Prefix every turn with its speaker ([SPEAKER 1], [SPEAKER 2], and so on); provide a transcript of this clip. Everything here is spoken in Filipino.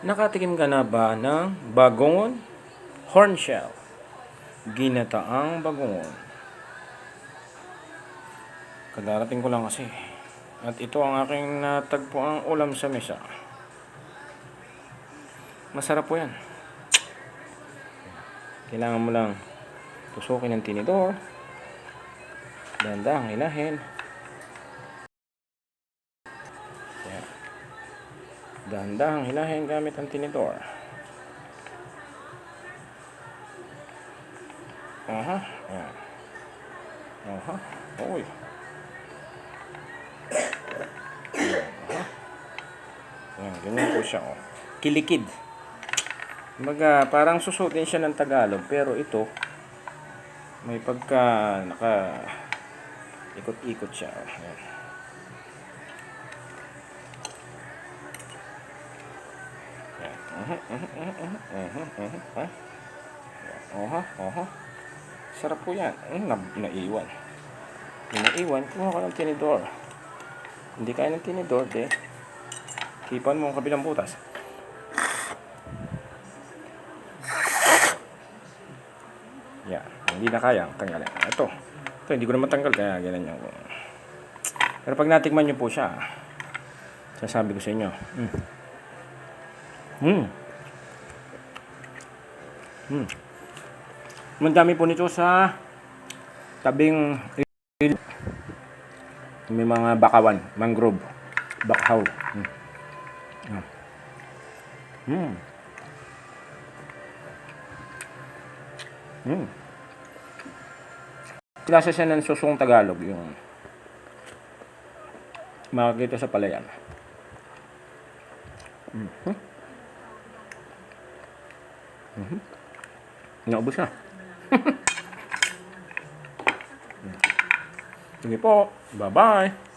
[SPEAKER 1] Nakatikim ka na ba ng bagongon? Horn shell. Ginataang bagongon. Kadarating ko lang kasi. At ito ang aking natagpuang ulam sa mesa. Masarap po yan. Kailangan mo lang tusukin ng tinidor. Dandang hilahin. Dahan-dahang hilahin gamit ang tinidor. Aha. Yan. Aha. Uy. Aha. Yan, ganyan po siya. Oh. Kilikid. Kumbaga, parang susutin siya ng Tagalog, pero ito, may pagka naka ikot-ikot siya. Oh. Yan. Oha, oha. Sarap po yan. Na, naiwan. Naiwan, kumuha ka ng tinidor. Hindi kaya ng tinidor, de. Kipan mo ang kabilang butas. Yan. Hindi na kaya, tanggalin. Ito. Ito, hindi ko naman tanggal, kaya ganyan yung... Pero pag natikman nyo po siya, sasabi ko sa inyo, mm. Mm. Mm. Mandami po nito sa tabing may mga bakawan, mangrove, bakhaw. Mm. Mm. Mm. Mm. Klase siya ng susong Tagalog yung makikita sa palayan. Mhm. Mhm. Naubos na. Sige po. Bye-bye.